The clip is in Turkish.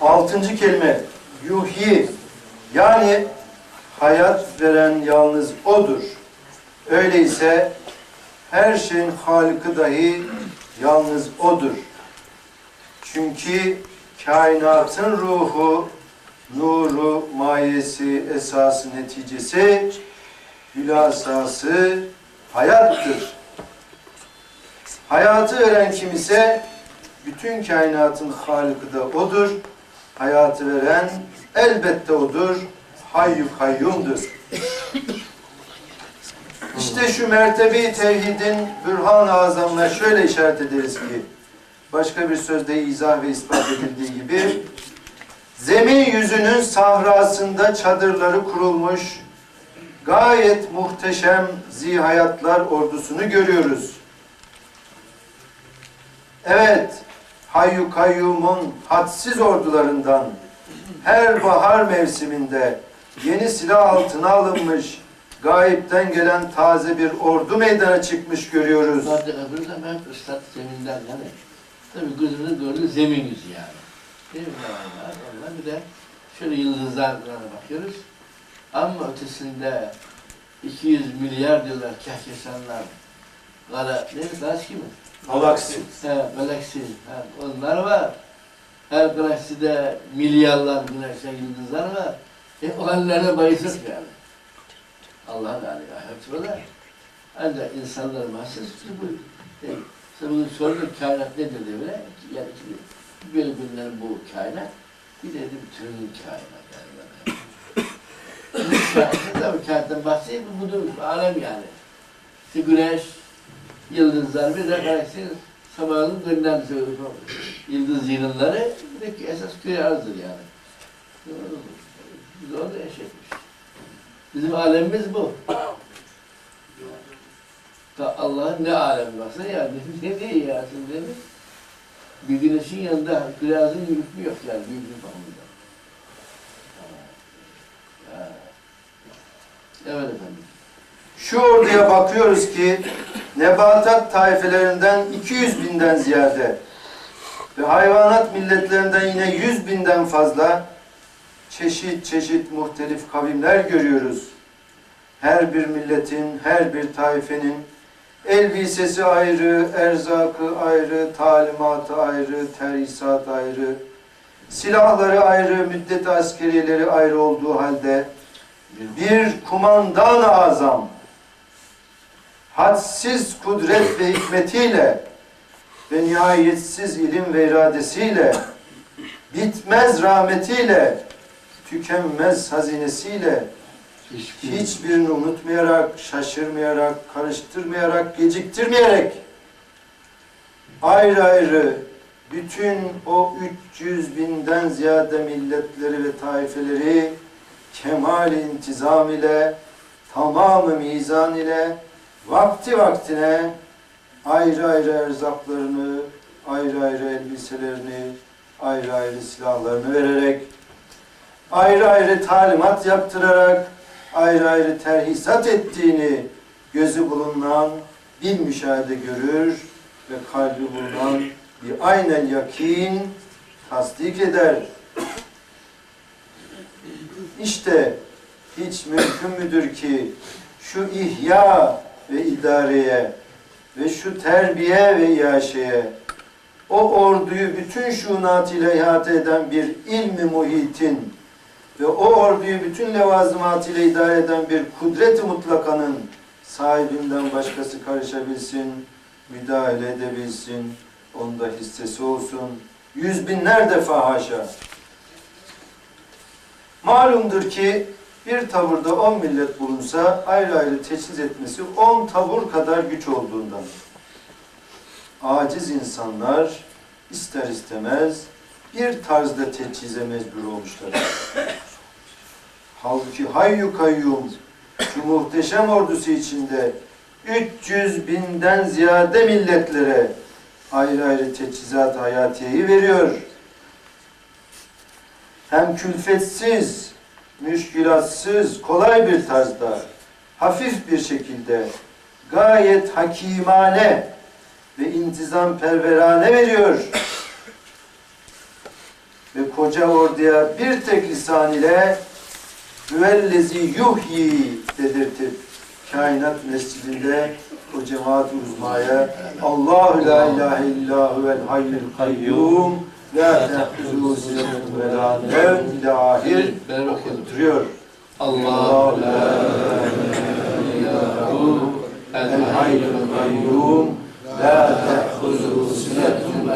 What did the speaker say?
Altıncı kelime yuhyi yani hayat veren yalnız odur. Öyleyse her şeyin halikı dahi yalnız odur. Çünkü kainatın ruhu, nuru, mayesi, esası, neticesi, hülasası hayattır. Hayatı veren kim ise bütün kainatın halikı da odur. Hayatı veren elbette odur. Hayyu kayyumdur. İşte şu mertebi tevhidin bürhan-ı azamına şöyle işaret ederiz ki, başka bir sözde izah ve ispat edildiği gibi, zemin yüzünün sahrasında çadırları kurulmuş, gayet muhteşem zihayatlar ordusunu görüyoruz. Evet, Hayyu Kayyum'un hadsiz ordularından her bahar mevsiminde yeni silah altına alınmış, gayipten gelen taze bir ordu meydana çıkmış görüyoruz. Zaten öbürü de hep ıslak zeminden yani. Tabii gözünün gördüğü zemin yüzü yani. Değil mi? Bir de şöyle yıldızlarına bakıyoruz. Ama ötesinde 200 milyar diyorlar Kehkesanlar. Gala, ne? Galaksi mi? Galaksi. He, galaksi. He, onlar var. Her galakside milyarlar güneşler, yıldızlar var. E olanlara bayılır yani. Allah'ın aleyhi hepsi var. Ancak insanlar mahsus ki bu değil. İşte bunu sorduk kainat nedir diye böyle. Yani şimdi böyle bilinen bu kainat. Bir de bütün kainat yani. böyle. kainat tabii kainattan bahsedeyim bu budur alem yani. İşte güneş, yıldızlar bir de galaksi sabahın gönderdi yıldız yığınları bir de esas köy arzdır yani. Biz orada yaşamış. Bizim alemimiz bu. Allah'ın ne alemi varsa yani ne diye ya şimdi? Bir güneşin yanında birazın hükmü yok yani büyüklük bakımında. Evet efendim. Şu orduya bakıyoruz ki nebatat taifelerinden 200 binden ziyade ve hayvanat milletlerinden yine 100 binden fazla çeşit çeşit muhtelif kavimler görüyoruz. Her bir milletin, her bir taifenin elbisesi ayrı, erzakı ayrı, talimatı ayrı, terhisat ayrı, silahları ayrı, müddet askeriyeleri ayrı olduğu halde bir kumandan azam hadsiz kudret ve hikmetiyle ve nihayetsiz ilim ve iradesiyle bitmez rahmetiyle tükenmez hazinesiyle Hiçbir, hiçbirini unutmayarak, şaşırmayarak, karıştırmayarak, geciktirmeyerek ayrı ayrı bütün o 300 binden ziyade milletleri ve taifeleri kemal intizam ile, tamamı mizan ile, vakti vaktine ayrı ayrı erzaklarını, ayrı ayrı elbiselerini, ayrı ayrı silahlarını vererek, ayrı ayrı talimat yaptırarak, ayrı ayrı terhisat ettiğini gözü bulunan bir müşahede görür ve kalbi bulunan bir aynen yakin tasdik eder. İşte hiç mümkün müdür ki şu ihya ve idareye ve şu terbiye ve iaşeye o orduyu bütün şunatıyla ihate eden bir ilmi muhitin ve o orduyu bütün levazımatıyla idare eden bir kudret-i mutlakanın sahibinden başkası karışabilsin, müdahale edebilsin, onda hissesi olsun. Yüz binler defa haşa. Malumdur ki bir tavırda on millet bulunsa ayrı ayrı teçhiz etmesi on tavır kadar güç olduğundan. Aciz insanlar ister istemez bir tarzda teçhize mecbur olmuşlar. Halbuki hayyu kayyum şu muhteşem ordusu içinde 300 binden ziyade milletlere ayrı ayrı teçhizat hayatiyeyi veriyor. Hem külfetsiz, müşkülatsız, kolay bir tarzda, hafif bir şekilde, gayet hakimane ve intizam perverane veriyor. ve koca orduya bir tek lisan ile Hüvellezi yuhyi dedirtip kainat mescidinde o cemaat uzmaya Allahu la ilahe illa huvel hayyul kayyum la tehzuhu sinetun ve la nevm ila ahir Ben okuyalım. oturuyor. Allahu la ilahe illahu El hayyul kayyum la tehzuhu sinetun